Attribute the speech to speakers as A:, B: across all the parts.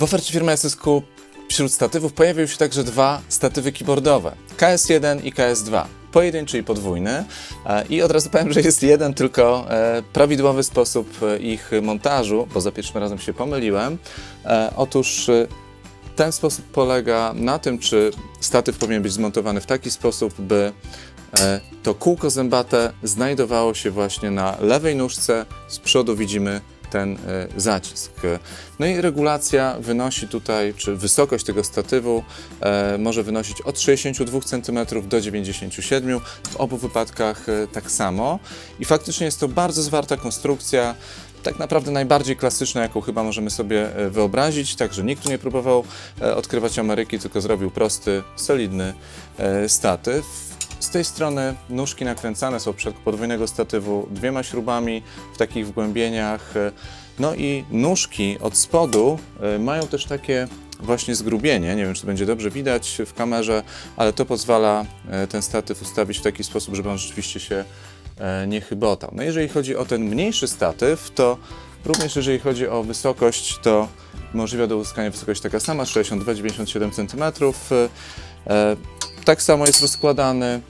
A: W ofercie firmy SSQ wśród statywów pojawiły się także dwa statywy keyboardowe KS1 i KS2. Pojedynczy i podwójny. E, I od razu powiem, że jest jeden tylko e, prawidłowy sposób e, ich montażu, bo za pierwszym razem się pomyliłem. Otóż ten sposób polega na tym, czy statyw powinien być zmontowany w taki sposób, by to kółko zębate znajdowało się właśnie na lewej nóżce. Z przodu widzimy ten e, zacisk. No i regulacja wynosi tutaj, czy wysokość tego statywu e, może wynosić od 62 cm do 97 w obu wypadkach e, tak samo. I faktycznie jest to bardzo zwarta konstrukcja, tak naprawdę najbardziej klasyczna, jaką chyba możemy sobie wyobrazić. Także nikt tu nie próbował odkrywać Ameryki, tylko zrobił prosty, solidny statyw. Z tej strony nóżki nakręcane są w przypadku podwójnego statywu dwiema śrubami w takich wgłębieniach. No i nóżki od spodu e, mają też takie właśnie zgrubienie. Nie wiem, czy to będzie dobrze widać w kamerze, ale to pozwala e, ten statyw ustawić w taki sposób, żeby on rzeczywiście się e, nie chybotał. No jeżeli chodzi o ten mniejszy statyw, to również jeżeli chodzi o wysokość, to możliwe do uzyskania wysokość taka sama, 62-97 cm. Tak samo jest rozkładany.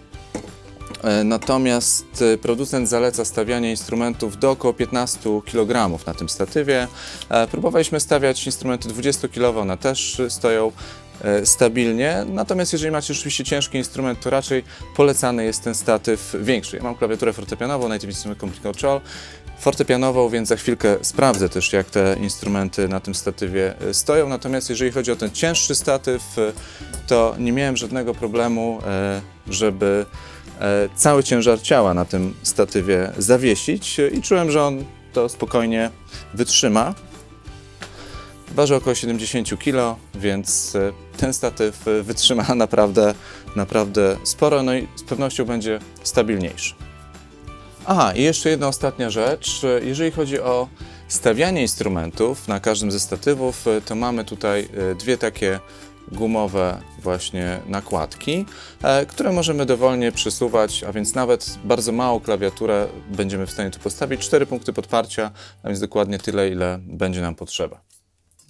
A: E, Natomiast e, producent zaleca stawianie instrumentów do około 15 kg na tym statywie. E, Próbowaliśmy stawiać instrumenty 20 kg, one też stoją stabilnie. Natomiast jeżeli macie rzeczywiście ciężki instrument, to raczej polecany jest ten statyw większy. Ja mam klawiaturę fortepianową, Native Instrument Complete Control, fortepianową, więc za chwilkę sprawdzę też, jak te instrumenty na tym statywie stoją. Natomiast jeżeli chodzi o ten cięższy statyw, to nie miałem żadnego problemu, żeby cały ciężar ciała na tym statywie zawiesić e, i czułem, że on to spokojnie wytrzyma. Waży około 70 kg, więc e, ten statyw e, wytrzyma naprawdę, naprawdę sporo, no i z pewnością będzie stabilniejszy. Aha, i jeszcze jedna ostatnia rzecz. E, Jeżeli chodzi o stawianie instrumentów na każdym ze statywów, e, to mamy tutaj e, dwie takie gumowe właśnie nakładki, e, które możemy dowolnie przesuwać, a więc nawet bardzo małą klawiaturę będziemy w stanie tu postawić. Cztery punkty podparcia, a więc dokładnie tyle, ile będzie nam potrzeba.